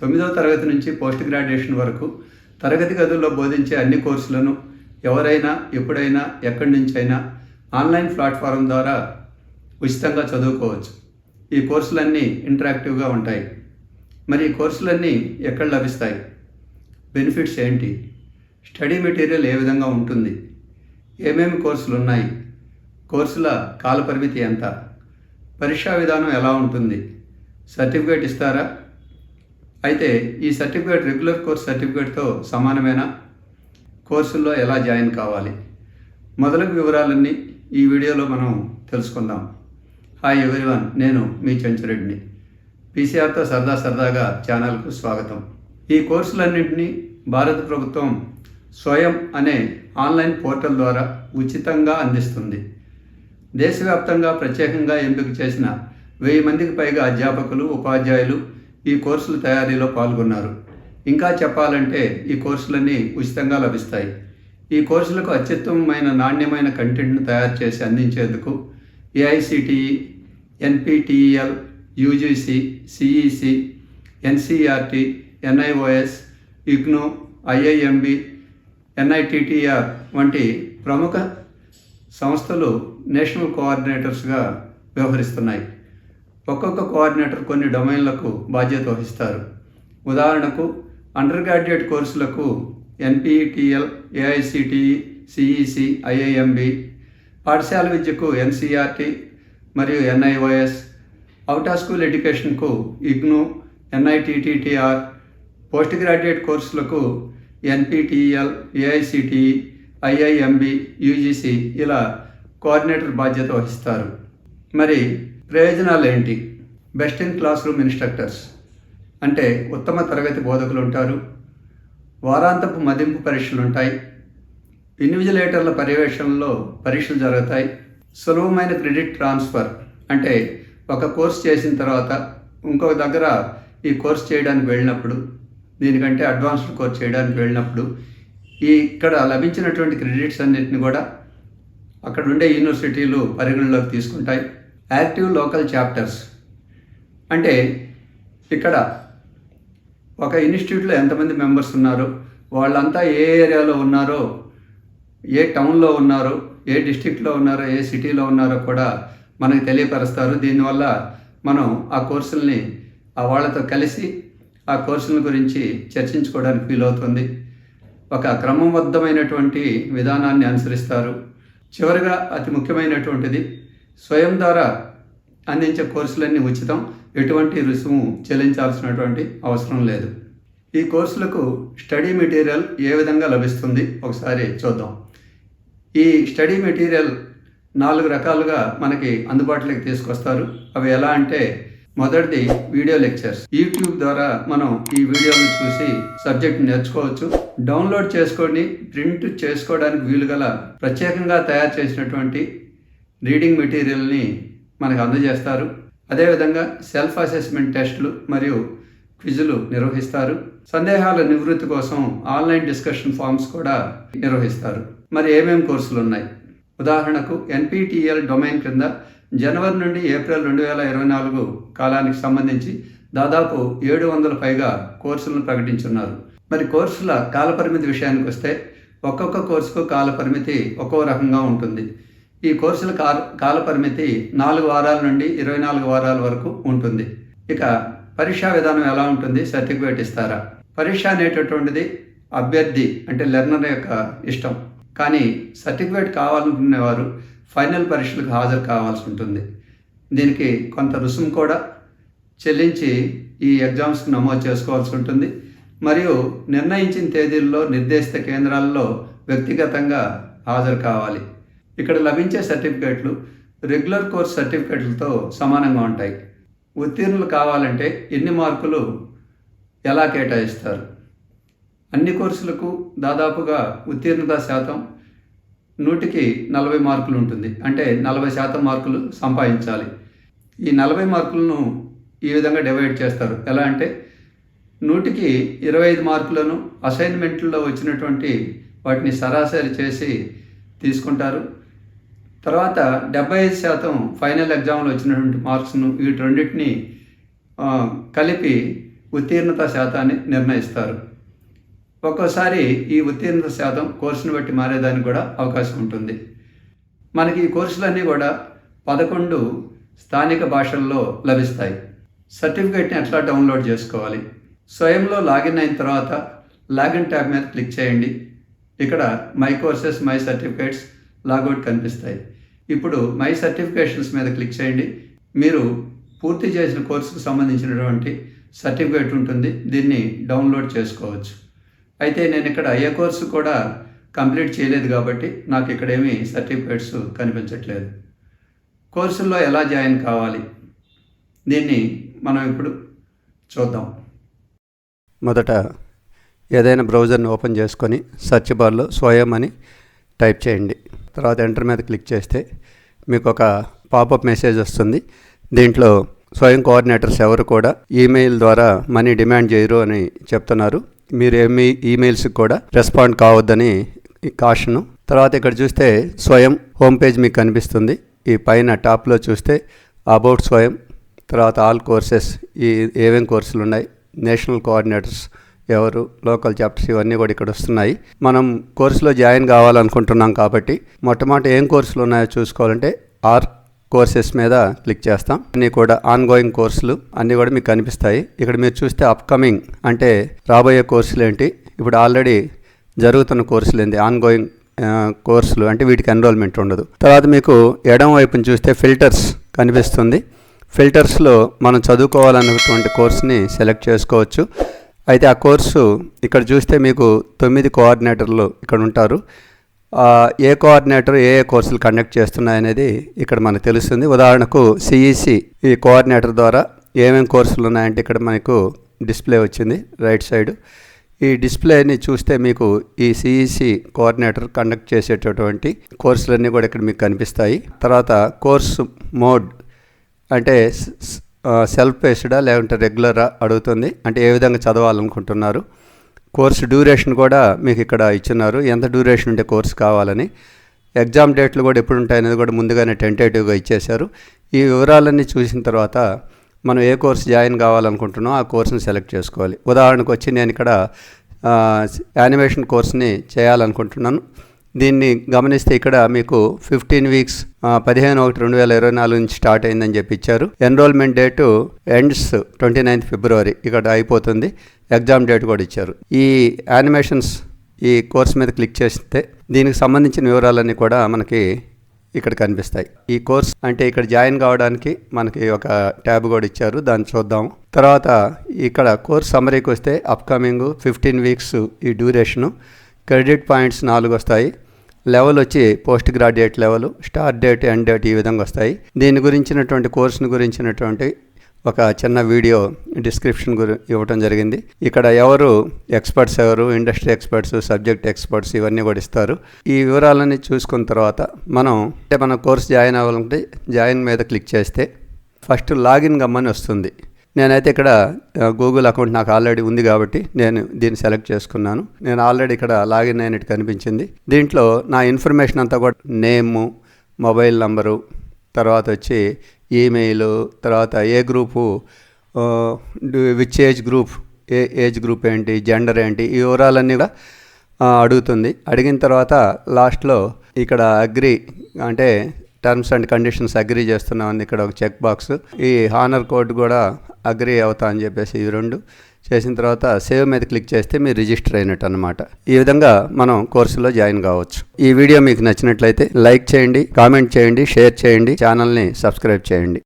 తొమ్మిదవ తరగతి నుంచి పోస్ట్ గ్రాడ్యుయేషన్ వరకు తరగతి గదుల్లో బోధించే అన్ని కోర్సులను ఎవరైనా ఎప్పుడైనా ఎక్కడి నుంచైనా ఆన్లైన్ ప్లాట్ఫారం ద్వారా ఉచితంగా చదువుకోవచ్చు. ఈ కోర్సులన్నీ ఇంటరాక్టివ్గా ఉంటాయి. మరి ఈ కోర్సులన్నీ ఎక్కడ లభిస్తాయి? బెనిఫిట్స్ ఏంటి? స్టడీ మెటీరియల్ ఏ విధంగా ఉంటుంది? ఏమేమి కోర్సులు ఉన్నాయి? కోర్సుల కాలపరిమితి ఎంత? పరీక్షా విధానం ఎలా ఉంటుంది? సర్టిఫికేట్ ఇస్తారా? అయితే ఈ సర్టిఫికేట్ రెగ్యులర్ కోర్స్ సర్టిఫికేట్తో సమానమైన? కోర్సుల్లో ఎలా జాయిన్ కావాలి? మొదలగు వివరాలన్నీ ఈ వీడియోలో మనం తెలుసుకుందాం. హాయ్ ఎవ్రీవన్ నేను మీ చెంచురెడ్డిని. పీసీఆర్తో సరదా సరదాగా ఛానల్కు స్వాగతం. ఈ కోర్సులన్నింటినీ భారత ప్రభుత్వం స్వయం అనే ఆన్లైన్ పోర్టల్ ద్వారా ఉచితంగా అందిస్తుంది. దేశవ్యాప్తంగా ప్రత్యేకంగా ఎంపిక చేసిన వెయ్యి మందికి పైగా అధ్యాపకులు ఉపాధ్యాయులు ఈ కోర్సుల తయారీలో పాల్గొన్నారు. ఇంకా చెప్పాలంటే ఈ కోర్సులన్నీ ఉచితంగా లభిస్తాయి. ఈ కోర్సులకు అత్యుత్తమమైన నాణ్యమైన కంటెంట్ను తయారు చేసి అందించేందుకు AICTE NPTEL UGC CEC NCERT NIOS IGNOU IIMB NITTR వంటి ప్రముఖ సంస్థలు నేషనల్ కోఆర్డినేటర్స్గా వ్యవహరిస్తున్నాయి. ఒక్కొక్క కోఆర్డినేటర్ కొన్ని డొమైన్లకు బాధ్యత వహిస్తారు. ఉదాహరణకు అండర్ గ్రాడ్యుయేట్ కోర్సులకు ఎన్పిటిఎల్ ఏఐసిటిఈ సిఈసి ఐఐఎంబి పాఠశాల విద్యకు ఎన్సిఆర్టి మరియు ఎన్ఐఓఎస్ అవుట్ ఆఫ్ స్కూల్ ఎడ్యుకేషన్కు ఇగ్ను ఎన్ఐటిటిఆర్ పోస్ట్ గ్రాడ్యుయేట్ కోర్సులకు ఎన్పిటిఎల్ ఏఐసిటిఈ ఐఐఎంబి యూజీసీ ఇలా కోఆర్డినేటర్ బాధ్యత వహిస్తారు. మరి ప్రయోజనాలు ఏంటి best in class room instructors. అంటే ఉత్తమ తరగతి బోధకులు ఉంటారు వారాంతపు మదింపు పరీక్షలు ఉంటాయి ఇన్విజిలేటర్ల పర్యవేక్షణలో పరీక్షలు జరుగుతాయి. సులభమైన క్రెడిట్ ట్రాన్స్ఫర్ అంటే ఒక కోర్స్ చేసిన తర్వాత ఇంకొక దగ్గర ఈ కోర్స్ చేయడానికి వెళ్ళినప్పుడు దీనికంటే అడ్వాన్స్డ్ కోర్స్ చేయడానికి వెళ్ళినప్పుడు ఈ ఇక్కడ లభించినటువంటి క్రెడిట్స్ అన్నిటిని కూడా అక్కడ ఉండే యూనివర్సిటీలు పరిగణలోకి తీసుకుంటాయి. Active local chapters. అంటే ఇక్కడ ఒక ఇన్స్టిట్యూట్లో ఎంతమంది మెంబర్స్ ఉన్నారు వాళ్ళంతా ఏ ఏరియాలో ఉన్నారో ఏ టౌన్లో ఉన్నారో ఏ డిస్టిక్లో ఉన్నారో ఏ సిటీలో ఉన్నారో కూడా మనకు తెలియపరుస్తారు. దీనివల్ల మనం ఆ కోర్సుల్ని ఆ వాళ్ళతో కలిసి ఆ కోర్సుల గురించి చర్చించుకోవడానికి వీలవుతుంది ఒక క్రమబద్ధమైనటువంటి విధానాన్ని అనుసరిస్తారు. చివరిగా అతి ముఖ్యమైనటువంటిది స్వయం ద్వారా అందించే కోర్సులన్నీ ఉచితం. ఎటువంటి రుసుము చెల్లించాల్సినటువంటి అవసరం లేదు. ఈ కోర్సులకు స్టడీ మెటీరియల్ ఏ విధంగా లభిస్తుంది ఒకసారి చూద్దాం. ఈ స్టడీ మెటీరియల్ నాలుగు రకాలుగా మనకి అందుబాటులోకి తీసుకొస్తారు. అవి ఎలా అంటే మొదటిది వీడియో లెక్చర్స్. యూట్యూబ్ ద్వారా మనం ఈ వీడియోని చూసి సబ్జెక్ట్ నేర్చుకోవచ్చు. డౌన్లోడ్ చేసుకొని ప్రింట్ చేసుకోవడానికి వీలు గల ప్రత్యేకంగా తయారు చేసినటువంటి రీడింగ్ మెటీరియల్ని మనకు అందజేస్తారు. అదేవిధంగా సెల్ఫ్ అసెస్మెంట్ టెస్టులు మరియు క్విజులు నిర్వహిస్తారు. సందేహాల నివృత్తి కోసం ఆన్లైన్ డిస్కషన్ ఫామ్స్ కూడా నిర్వహిస్తారు. మరి ఏమేమి కోర్సులు ఉన్నాయి ఉదాహరణకు ఎన్పిటిఎల్ డొమైన్ కింద జనవరి నుండి ఏప్రిల్ రెండు వేల ఇరవై నాలుగు కాలానికి సంబంధించి దాదాపు ఏడు వందల పైగా కోర్సులను ప్రకటించున్నారు. మరి కోర్సుల కాలపరిమితి విషయానికి వస్తే ఒక్కొక్క కోర్సుకు కాలపరిమితి ఒక్కో రకంగా ఉంటుంది. ఈ కోర్సుల కాల కాలపరిమితి నాలుగు వారాల నుండి ఇరవై నాలుగు వారాల వరకు ఉంటుంది. ఇక పరీక్షా విధానం ఎలా ఉంటుంది? సర్టిఫికేట్ ఇస్తారా? పరీక్ష అనేటటువంటిది అభ్యర్థి అంటే లెర్నర్ యొక్క ఇష్టం. కానీ సర్టిఫికేట్ కావాలనుకునేవారు ఫైనల్ పరీక్షలకు హాజరు కావాల్సి ఉంటుంది. దీనికి కొంత రుసుము కూడా చెల్లించి ఈ ఎగ్జామ్స్కి నమోదు చేసుకోవాల్సి ఉంటుంది. మరియు నిర్ణయించిన తేదీల్లో నిర్దేశిత కేంద్రాల్లో వ్యక్తిగతంగా హాజరు కావాలి. ఇక్కడ లభించే సర్టిఫికేట్లు రెగ్యులర్ కోర్స్ సర్టిఫికేట్లతో సమానంగా ఉంటాయి. ఉత్తీర్ణులు కావాలంటే ఎన్ని మార్కులు ఎలా కేటాయిస్తారు? అన్ని కోర్సులకు దాదాపుగా ఉత్తీర్ణత శాతం నూటికి నలభై మార్కులు ఉంటుంది. అంటే నలభై శాతం మార్కులు సంపాదించాలి. ఈ నలభై మార్కులను ఈ విధంగా డివైడ్ చేస్తారు. ఎలా అంటే నూటికి ఇరవై ఐదు మార్కులను అసైన్మెంట్లో వచ్చినటువంటి వాటిని సరాసరి చేసి తీసుకుంటారు. తర్వాత డెబ్బై ఐదు శాతం ఫైనల్ ఎగ్జామ్లో వచ్చినటువంటి మార్క్స్ను వీటి రెండింటిని కలిపి ఉత్తీర్ణత శాతాన్ని నిర్ణయిస్తారు. ఒక్కోసారి ఈ ఉత్తీర్ణత శాతం కోర్సును బట్టి మారేదానికి కూడా అవకాశం ఉంటుంది. మనకి ఈ కోర్సులన్నీ కూడా పదకొండు స్థానిక భాషల్లో లభిస్తాయి. సర్టిఫికేట్ని ఎట్లా డౌన్లోడ్ చేసుకోవాలి? స్వయంలో లాగిన్ అయిన తర్వాత లాగిన్ ట్యాబ్ మీద క్లిక్ చేయండి. ఇక్కడ my courses my certificates logout కనిపిస్తాయి. ఇప్పుడు మై సర్టిఫికేషన్స్ మీద క్లిక్ చేయండి. మీరు పూర్తి చేసిన కోర్సుకు సంబంధించినటువంటి సర్టిఫికేట్ ఉంటుంది. దీన్ని డౌన్లోడ్ చేసుకోవచ్చు. అయితే నేను ఇక్కడ ఏ కోర్సు కూడా కంప్లీట్ చేయలేదు కాబట్టి నాకు ఇక్కడ ఏమీ సర్టిఫికేట్స్ కనిపించట్లేదు. కోర్సుల్లో ఎలా జాయిన్ కావాలి? దీన్ని మనం ఇప్పుడు చూద్దాం. మొదట ఏదైనా బ్రౌజర్ని ఓపెన్ చేసుకొని సెర్చ్ బార్లో స్వయం అని టైప్ చేయండి. తర్వాత ఎంటర్ మీద క్లిక్ చేస్తే మీకు ఒక పాపప్ మెసేజ్ వస్తుంది. దీంట్లో స్వయం కోఆర్డినేటర్స్ ఎవరు కూడా ఈమెయిల్ ద్వారా మనీ డిమాండ్ చేయరు అని చెప్తున్నారు. మీరు ఏమి ఈమెయిల్స్కి కూడా రెస్పాండ్ కావద్దని కాషను తర్వాత ఇక్కడ చూస్తే స్వయం హోమ్ పేజ్ మీకు కనిపిస్తుంది. ఈ పైన టాప్లో చూస్తే అబౌట్ స్వయం తర్వాత ఆల్ కోర్సెస్ ఈ ఏమేం కోర్సులు ఉన్నాయి నేషనల్ కోఆర్డినేటర్స్ ఎవరు లోకల్ చాప్టర్స్ ఇవన్నీ కూడా ఇక్కడ వస్తున్నాయి. మనం కోర్సులో జాయిన్ కావాలనుకుంటున్నాం కాబట్టి మొట్టమొదటి ఏం కోర్సులు ఉన్నాయో చూసుకోవాలంటే ఆర్ కోర్సెస్ మీద క్లిక్ చేస్తాం. అన్నీ కూడా ఆన్గోయింగ్ కోర్సులు అన్నీ కూడా మీకు కనిపిస్తాయి. ఇక్కడ మీరు చూస్తే అప్కమింగ్ అంటే రాబోయే కోర్సులు ఏంటి? ఇప్పుడు ఆల్రెడీ జరుగుతున్న కోర్సులు ఏంటి? ఆన్గోయింగ్ కోర్సులు అంటే వీటికి ఎన్రోల్మెంట్ ఉండదు. తర్వాత మీకు ఎడం వైపున చూస్తే ఫిల్టర్స్ కనిపిస్తుంది. ఫిల్టర్స్లో మనం చదువుకోవాలన్నటువంటి కోర్సుని సెలెక్ట్ చేసుకోవచ్చు. అయితే ఆ కోర్సు ఇక్కడ చూస్తే మీకు తొమ్మిది కోఆర్డినేటర్లు ఇక్కడ ఉంటారు. ఏ కోఆర్డినేటర్ ఏ ఏ కోర్సులు కండక్ట్ చేస్తున్నాయనేది ఇక్కడ మనకు తెలుస్తుంది. ఉదాహరణకు సిఈసి ఈ కోఆర్డినేటర్ ద్వారా ఏమేమి కోర్సులు ఉన్నాయంటే ఇక్కడ మనకు డిస్ప్లే వచ్చింది రైట్ సైడ్. ఈ డిస్ప్లేని చూస్తే మీకు ఈ సిఈసి కోఆర్డినేటర్ కండక్ట్ చేసేటటువంటి కోర్సులన్నీ కూడా ఇక్కడ మీకు కనిపిస్తాయి. తర్వాత కోర్సు మోడ్ అంటే సెల్ఫ్ బేస్డా లేకుంటే రెగ్యులరా అడుగుతుంది. అంటే ఏ విధంగా చదవాలనుకుంటున్నారు. కోర్సు డ్యూరేషన్ కూడా మీకు ఇక్కడ ఇచ్చున్నారు. ఎంత డ్యూరేషన్ ఉంటే కోర్సు కావాలని. ఎగ్జామ్ డేట్లు కూడా ఎప్పుడు ఉంటాయనేది కూడా ముందుగానే టెంటేటివ్గా ఇచ్చేశారు. ఈ వివరాలన్నీ చూసిన తర్వాత మనం ఏ కోర్సు జాయిన్ కావాలనుకుంటున్నామో ఆ కోర్సుని సెలెక్ట్ చేసుకోవాలి. ఉదాహరణకు వచ్చి నేను ఇక్కడ యానిమేషన్ కోర్స్ని చేయాలనుకుంటున్నాను. దీన్ని గమనిస్తే ఇక్కడ మీకు ఫిఫ్టీన్ వీక్స్ పదిహేను ఒకటి రెండు వేల ఇరవై నాలుగు నుంచి స్టార్ట్ అయిందని చెప్పి ఇచ్చారు. Enrolment date ends twenty ninth February ఇక్కడ అయిపోతుంది. ఎగ్జామ్ డేట్ కూడా ఇచ్చారు. ఈ యానిమేషన్స్ ఈ కోర్స్ మీద క్లిక్ చేస్తే దీనికి సంబంధించిన వివరాలన్నీ కూడా మనకి ఇక్కడ కనిపిస్తాయి. ఈ కోర్స్ అంటే ఇక్కడ జాయిన్ కావడానికి మనకి ఒక ట్యాబ్ కూడా ఇచ్చారు. దాన్ని చూద్దాం తర్వాత ఇక్కడ కోర్స్ సమ్మరీకి వస్తే అప్కమింగ్ ఫిఫ్టీన్ వీక్స్ ఈ డ్యూరేషను క్రెడిట్ పాయింట్స్ నాలుగు వస్తాయి. లెవెల్ వచ్చి post graduate level start date end date ఈ విధంగా వస్తాయి. దీని గురించినటువంటి కోర్సును గురించినటువంటి ఒక చిన్న వీడియో డిస్క్రిప్షన్ గురి ఇవ్వటం జరిగింది. ఇక్కడ ఎవరు ఎక్స్పర్ట్స్ ఎవరు ఇండస్ట్రీ ఎక్స్పర్ట్స్ సబ్జెక్ట్ ఎక్స్పర్ట్స్ ఇవన్నీ కూడా ఇస్తారు. ఈ వివరాలన్నీ చూసుకున్న తర్వాత మనం అంటే మన కోర్స్ జాయిన్ అవ్వాలంటే జాయిన్ మీద క్లిక్ చేస్తే ఫస్ట్ లాగిన్ గమ్మని వస్తుంది. నేనైతే ఇక్కడ గూగుల్ అకౌంట్ నాకు ఆల్రెడీ ఉంది కాబట్టి నేను దీన్ని సెలెక్ట్ చేసుకున్నాను. నేను ఆల్రెడీ ఇక్కడ లాగిన్ అయినట్టు కనిపించింది. దీంట్లో నా ఇన్ఫర్మేషన్ అంతా కూడా నేము మొబైల్ నంబరు తర్వాత వచ్చి ఈమెయిల్ తర్వాత ఏ గ్రూపు విచ్ ఏజ్ గ్రూప్ ఏ ఏజ్ గ్రూప్ ఏంటి జెండర్ ఏంటి ఈ వివరాలన్నీ కూడా అడుగుతుంది. అడిగిన తర్వాత లాస్ట్లో ఇక్కడ అగ్రి అంటే టర్మ్స్ అండ్ కండిషన్స్ అగ్రీ చేస్తున్నామని ఇక్కడ ఒక చెక్ బాక్స్ ఈ హానర్ కోడ్ కూడా అగ్రీ అవుతా అని చెప్పేసి ఈ రెండు చేసిన తర్వాత సేవ్ మీద క్లిక్ చేస్తే మీరు రిజిస్టర్ అయినట్టు అనమాట ఈ విధంగా మనం కోర్సులో జాయిన్ కావచ్చు. ఈ వీడియో మీకు నచ్చినట్లయితే లైక్ చేయండి కామెంట్ చేయండి షేర్ చేయండి ఛానల్ని సబ్స్క్రైబ్ చేయండి.